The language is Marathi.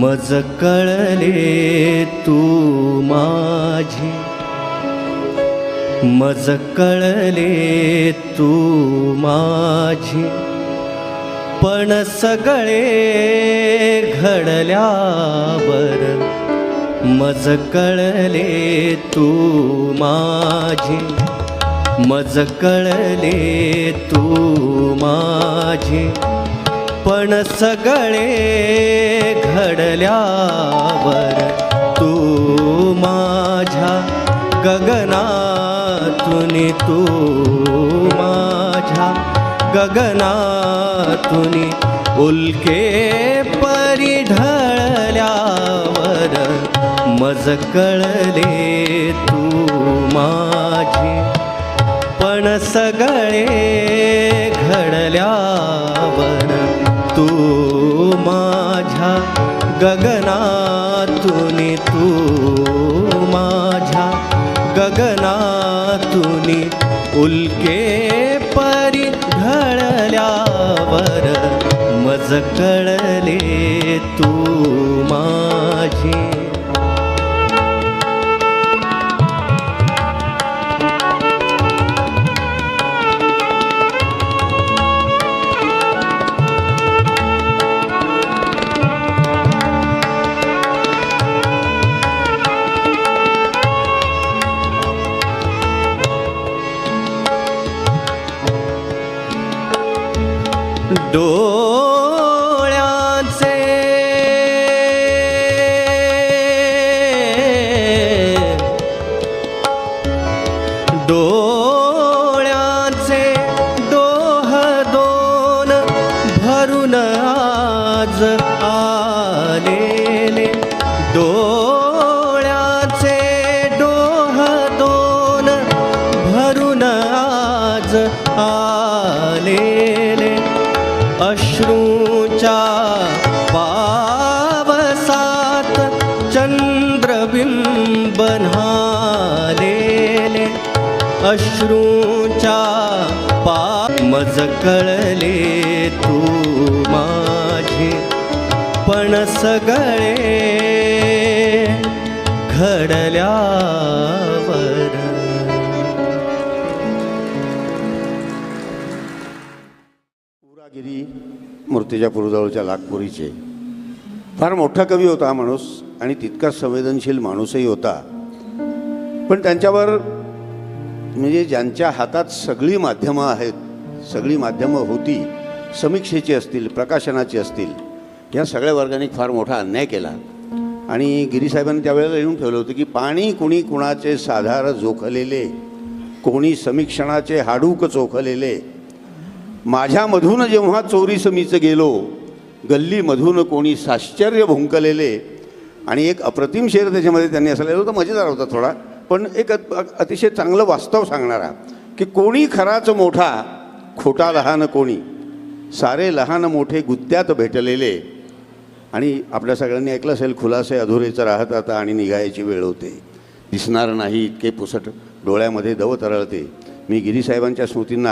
मज कळले तू माझी. मज कळले तू माझी. पण सगळे घडल्यावर मज कळले तू माझी. मज कळले तू माझी. पण सगळे घडल्यावर तू माझ्या गगनातून तू माझ्या गगनातून उल्के परी ढळल्यावर मज कळले तू माझी. पण सगळे घडल्यावर गगनातून तू माझ्या गगनातून उल्के परी ढळल्यावर मज कळले तू मा डोळ्याचे. डोळ्याचे डोह दोन भरून आज आलेले. डोळ्याचे डोह दोन भरून आज आलेले. अश्रूच्या पावसात चंद्रबिंब न्हालेले अश्रूच्या पा मज कळले तू माझे पण सगळे घडल्यावर. मूर्तिजापूरजवळच्या लाखपुरीचे फार मोठा कवी होता हा माणूस आणि तितकाच संवेदनशील माणूसही होता. पण त्यांच्यावर म्हणजे ज्यांच्या हातात सगळी माध्यमं आहेत सगळी माध्यमं होती समीक्षेची असतील प्रकाशनाची असतील या सगळ्या वर्गाने फार मोठा अन्याय केला. आणि गिरीसाहेबांनी त्यावेळेला येऊन ठेवलं होतं की पाणी कुणी कुणाचे साधार जोखलेले कोणी समीक्षणाचे हाडूक चोखलेले माझ्यामधून जेव्हा चोरी समीचं गेलो गल्लीमधून कोणी साश्चर्य भुंकलेले आणि एक अप्रतिम शेर त्याच्यामध्ये त्यांनी असं लिहिलं होतं मजेदार होता थोडा पण एक अतिशय चांगलं वास्तव सांगणारा की कोणी खराच मोठा खोटा लहान कोणी सारे लहान मोठे गुत्त्यात भेटलेले. आणि आपल्या सगळ्यांनी ऐकलं असेल खुलासे अधुरेचं राहत आता आणि निघायची वेळ होते. दिसणार नाही इतके पुसट डोळ्यामध्ये दव तरळते. मी गिरीसाहेबांच्या स्मृतींना